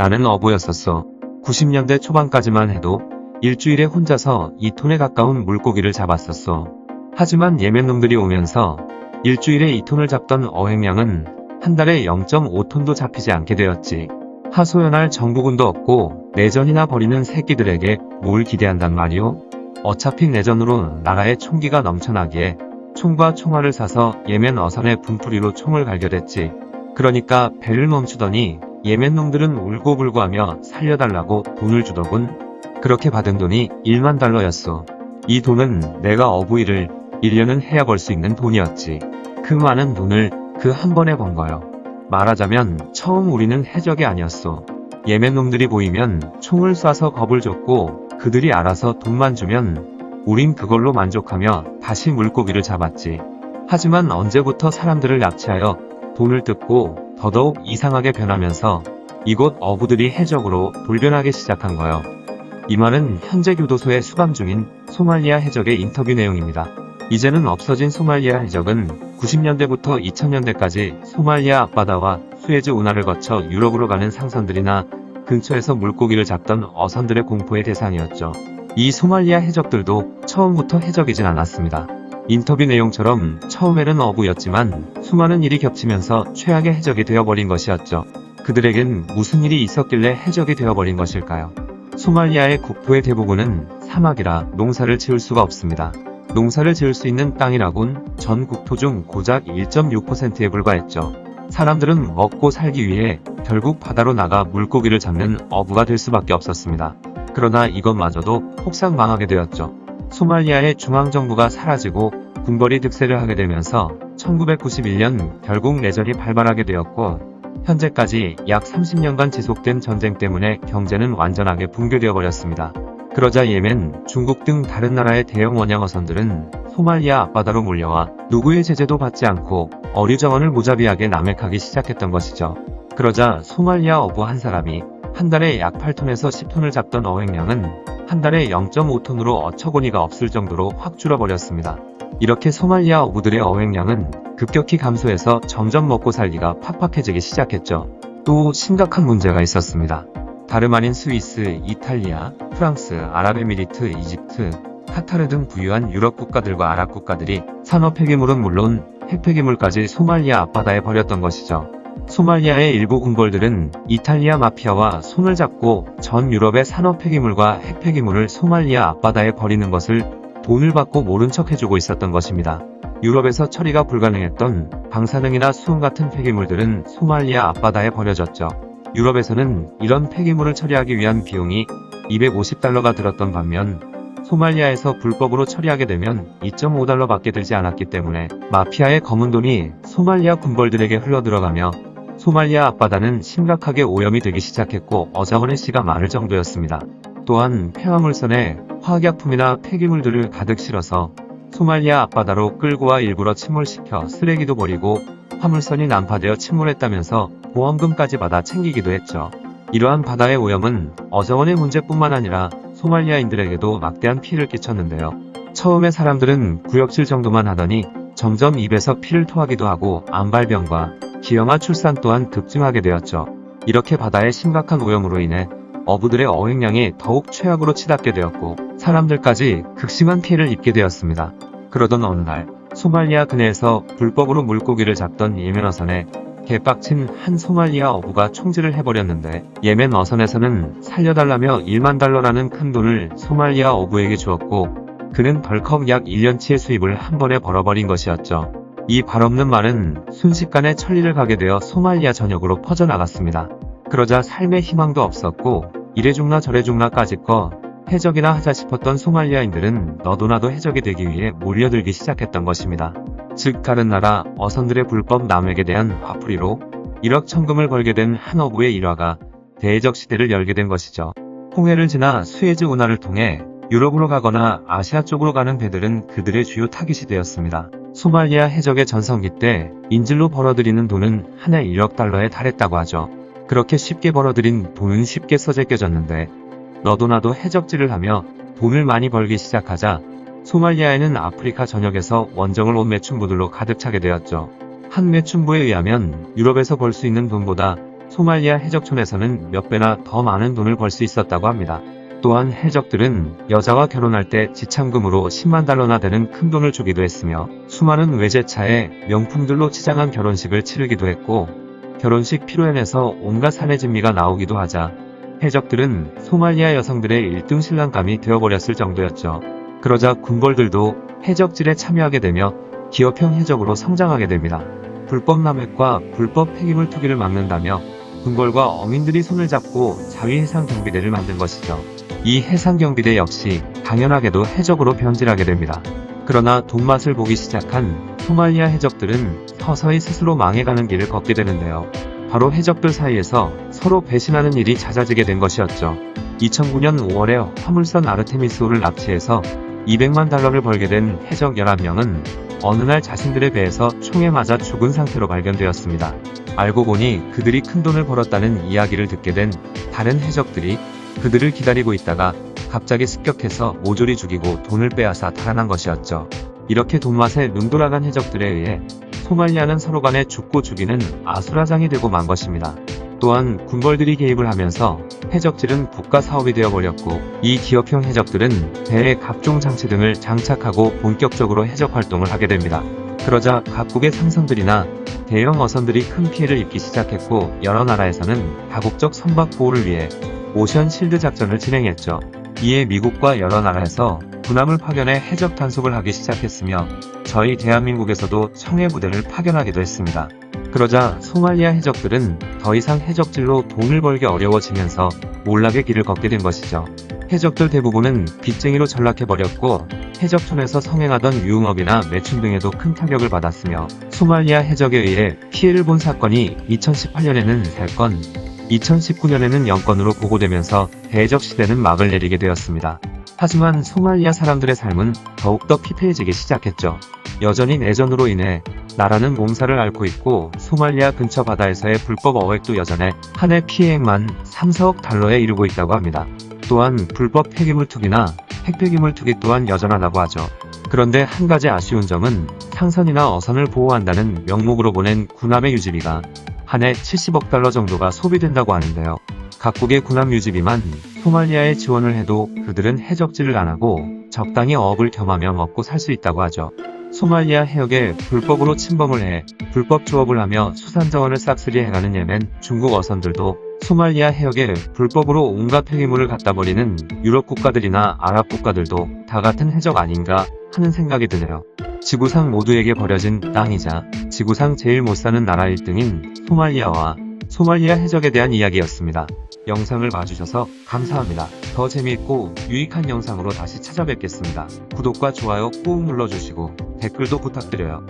나는 어부였었어. 90년대 초반까지만 해도 일주일에 혼자서 2톤에 가까운 물고기를 잡았었어. 하지만 예멘 놈들이 오면서 일주일에 2톤을 잡던 어획량은 한 달에 0.5톤도 잡히지 않게 되었지. 하소연할 정부군도 없고 내전이나 벌이는 새끼들에게 뭘 기대한단 말이오? 어차피 내전으로 나라에 총기가 넘쳐나기에 총과 총알을 사서 예멘 어선의 분풀이로 총을 갈겨댔지. 그러니까 배를 멈추더니 예멘 놈들은 울고불고하며 살려달라고 돈을 주더군. 그렇게 받은 돈이 1만 달러였어. 이 돈은 내가 어부일을 1년은 해야 벌 수 있는 돈이었지. 그 많은 돈을 그 한 번에 번 거요. 말하자면 처음 우리는 해적이 아니었어. 예멘 놈들이 보이면 총을 쏴서 겁을 줬고 그들이 알아서 돈만 주면 우린 그걸로 만족하며 다시 물고기를 잡았지. 하지만 언제부터 사람들을 납치하여 돈을 뜯고 더더욱 이상하게 변하면서 이곳 어부들이 해적으로 돌변하기 시작한 거요. 이 말은 현재 교도소에 수감 중인 소말리아 해적의 인터뷰 내용입니다. 이제는 없어진 소말리아 해적은 90년대부터 2000년대까지 소말리아 앞바다와 수에즈 운하를 거쳐 유럽으로 가는 상선들이나 근처에서 물고기를 잡던 어선들의 공포의 대상이었죠. 이 소말리아 해적들도 처음부터 해적이진 않았습니다. 인터뷰 내용처럼 처음에는 어부였지만 수많은 일이 겹치면서 최악의 해적이 되어버린 것이었죠. 그들에겐 무슨 일이 있었길래 해적이 되어버린 것일까요? 소말리아의 국토의 대부분은 사막이라 농사를 지을 수가 없습니다. 농사를 지을 수 있는 땅이라곤 전 국토 중 고작 1.6%에 불과했죠. 사람들은 먹고 살기 위해 결국 바다로 나가 물고기를 잡는 어부가 될 수밖에 없었습니다. 그러나 이것마저도 폭삭 망하게 되었죠. 소말리아의 중앙정부가 사라지고 군벌이 득세를 하게 되면서 1991년 결국 내전이 발발하게 되었고 현재까지 약 30년간 지속된 전쟁 때문에 경제는 완전하게 붕괴되어 버렸습니다. 그러자 예멘, 중국 등 다른 나라의 대형 원양 어선들은 소말리아 앞바다로 몰려와 누구의 제재도 받지 않고 어류정원을 무자비하게 남획하기 시작했던 것이죠. 그러자 소말리아 어부 한 사람이 한 달에 약 8톤에서 10톤을 잡던 어획량은 한 달에 0.5톤으로 어처구니가 없을 정도로 확 줄어버렸습니다. 이렇게 소말리아 어부들의 어획량은 급격히 감소해서 점점 먹고 살기가 팍팍해지기 시작했죠. 또 심각한 문제가 있었습니다. 다름 아닌 스위스, 이탈리아, 프랑스, 아랍에미리트, 이집트, 카타르 등 부유한 유럽 국가들과 아랍 국가들이 산업 폐기물은 물론 핵폐기물까지 소말리아 앞바다에 버렸던 것이죠. 소말리아의 일부 군벌들은 이탈리아 마피아와 손을 잡고 전 유럽의 산업 폐기물과 핵 폐기물을 소말리아 앞바다에 버리는 것을 돈을 받고 모른 척 해주고 있었던 것입니다. 유럽에서 처리가 불가능했던 방사능이나 수은 같은 폐기물들은 소말리아 앞바다에 버려졌죠. 유럽에서는 이런 폐기물을 처리하기 위한 비용이 250달러가 들었던 반면 소말리아에서 불법으로 처리하게 되면 2.5달러 밖에 들지 않았기 때문에 마피아의 검은 돈이 소말리아 군벌들에게 흘러들어가며 소말리아 앞바다는 심각하게 오염이 되기 시작했고 어자원의 씨가 많을 정도였습니다. 또한 폐화물선에 화학약품이나 폐기물들을 가득 실어서 소말리아 앞바다로 끌고 와 일부러 침몰시켜 쓰레기도 버리고 화물선이 난파되어 침몰했다면서 보험금까지 받아 챙기기도 했죠. 이러한 바다의 오염은 어자원의 문제뿐만 아니라 소말리아인들에게도 막대한 피해를 끼쳤는데요. 처음에 사람들은 구역질 정도만 하더니 점점 입에서 피를 토하기도 하고 암발병과 기형아 출산 또한 급증하게 되었죠. 이렇게 바다의 심각한 오염으로 인해 어부들의 어획량이 더욱 최악으로 치닫게 되었고 사람들까지 극심한 피해를 입게 되었습니다. 그러던 어느 날 소말리아 근해에서 불법으로 물고기를 잡던 예멘 어선에 개빡친 한 소말리아 어부가 총질을 해버렸는데 예멘 어선에서는 살려달라며 1만 달러라는 큰 돈을 소말리아 어부에게 주었고 그는 덜컥 약 1년치의 수입을 한 번에 벌어버린 것이었죠. 이 발없는 말은 순식간에 천리를 가게 되어 소말리아 전역으로 퍼져나갔습니다. 그러자 삶의 희망도 없었고 이래 죽나 저래 죽나까짓거 해적이나 하자 싶었던 소말리아인들은 너도나도 해적이 되기 위해 몰려들기 시작했던 것입니다. 즉 다른 나라 어선들의 불법 남획에 대한 화풀이로 1억 천금을 벌게 된 한 어부의 일화가 대해적 시대를 열게 된 것이죠. 홍해를 지나 수에즈 운하를 통해 유럽으로 가거나 아시아 쪽으로 가는 배들은 그들의 주요 타깃이 되었습니다. 소말리아 해적의 전성기 때 인질로 벌어들이는 돈은 한 해 1억 달러에 달했다고 하죠. 그렇게 쉽게 벌어들인 돈은 쉽게 써제 껴졌는데 너도 나도 해적질을 하며 돈을 많이 벌기 시작하자 소말리아에는 아프리카 전역에서 원정을 온 매춘부들로 가득 차게 되었죠. 한 매춘부에 의하면 유럽에서 벌 수 있는 돈보다 소말리아 해적촌에서는 몇 배나 더 많은 돈을 벌 수 있었다고 합니다. 또한 해적들은 여자와 결혼할 때 지참금으로 10만 달러나 되는 큰 돈을 주기도 했으며 수많은 외제차에 명품들로 치장한 결혼식을 치르기도 했고 결혼식 피로연에서 온갖 사내 진미가 나오기도 하자 해적들은 소말리아 여성들의 1등 신랑감이 되어버렸을 정도였죠. 그러자 군벌들도 해적질에 참여하게 되며 기업형 해적으로 성장하게 됩니다. 불법 남획과 불법 폐기물 투기를 막는다며 군벌과 어민들이 손을 잡고 자위 해상 경비대를 만든 것이죠. 이 해상 경비대 역시 당연하게도 해적으로 변질하게 됩니다. 그러나 돈맛을 보기 시작한 소말리아 해적들은 서서히 스스로 망해가는 길을 걷게 되는데요. 바로 해적들 사이에서 서로 배신하는 일이 잦아지게 된 것이었죠. 2009년 5월에 화물선 아르테미스호를 납치해서 200만 달러를 벌게 된 해적 11명은 어느 날 자신들의 배에서 총에 맞아 죽은 상태로 발견되었습니다. 알고 보니 그들이 큰 돈을 벌었다는 이야기를 듣게 된 다른 해적들이 그들을 기다리고 있다가 갑자기 습격해서 모조리 죽이고 돈을 빼앗아 달아난 것이었죠. 이렇게 돈맛에 눈돌아간 해적들에 의해 소말리아는 서로 간에 죽고 죽이는 아수라장이 되고 만 것입니다. 또한 군벌들이 개입을 하면서 해적질은 국가 사업이 되어버렸고 이 기업형 해적들은 배에 각종 장치 등을 장착하고 본격적으로 해적 활동을 하게 됩니다. 그러자 각국의 상선들이나 대형 어선들이 큰 피해를 입기 시작했고 여러 나라에서는 다국적 선박 보호를 위해 오션 실드 작전을 진행했죠. 이에 미국과 여러 나라에서 군함을 파견해 해적 단속을 하기 시작했으며 저희 대한민국에서도 청해 부대를 파견하기도 했습니다. 그러자 소말리아 해적들은 더 이상 해적질로 돈을 벌기 어려워지면서 몰락의 길을 걷게 된 것이죠. 해적들 대부분은 빚쟁이로 전락해버렸고 해적촌에서 성행하던 유흥업이나 매춘 등에도 큰 타격을 받았으며 소말리아 해적에 의해 피해를 본 사건이 2018년에는 3건, 2019년에는 0건으로 보고되면서 대적 시대는 막을 내리게 되었습니다. 하지만 소말리아 사람들의 삶은 더욱더 피폐해지기 시작했죠. 여전히 내전으로 인해 나라는 몸살을 앓고 있고 소말리아 근처 바다에서의 불법 어획도 여전해 한 해 피해액만 3, 4억 달러에 이르고 있다고 합니다. 또한 불법 폐기물 투기나 핵폐기물 투기 또한 여전하다고 하죠. 그런데 한 가지 아쉬운 점은 상선이나 어선을 보호한다는 명목으로 보낸 군함의 유지비가 한 해 70억 달러 정도가 소비된다고 하는데요. 각국의 군함 유지비만 소말리아에 지원을 해도 그들은 해적질을 안 하고 적당히 어업을 겸하며 먹고 살 수 있다고 하죠. 소말리아 해역에 불법으로 침범을 해 불법 조업을 하며 수산 자원을 싹쓸이 해가는 예멘, 중국 어선들도 소말리아 해역에 불법으로 온갖 폐기물을 갖다 버리는 유럽 국가들이나 아랍 국가들도 다 같은 해적 아닌가 하는 생각이 드네요. 지구상 모두에게 버려진 땅이자 지구상 제일 못 사는 나라 1등인 소말리아와 소말리아 해적에 대한 이야기였습니다. 영상을 봐주셔서 감사합니다. 더 재미있고 유익한 영상으로 다시 찾아뵙겠습니다. 구독과 좋아요 꾹 눌러주시고 댓글도 부탁드려요.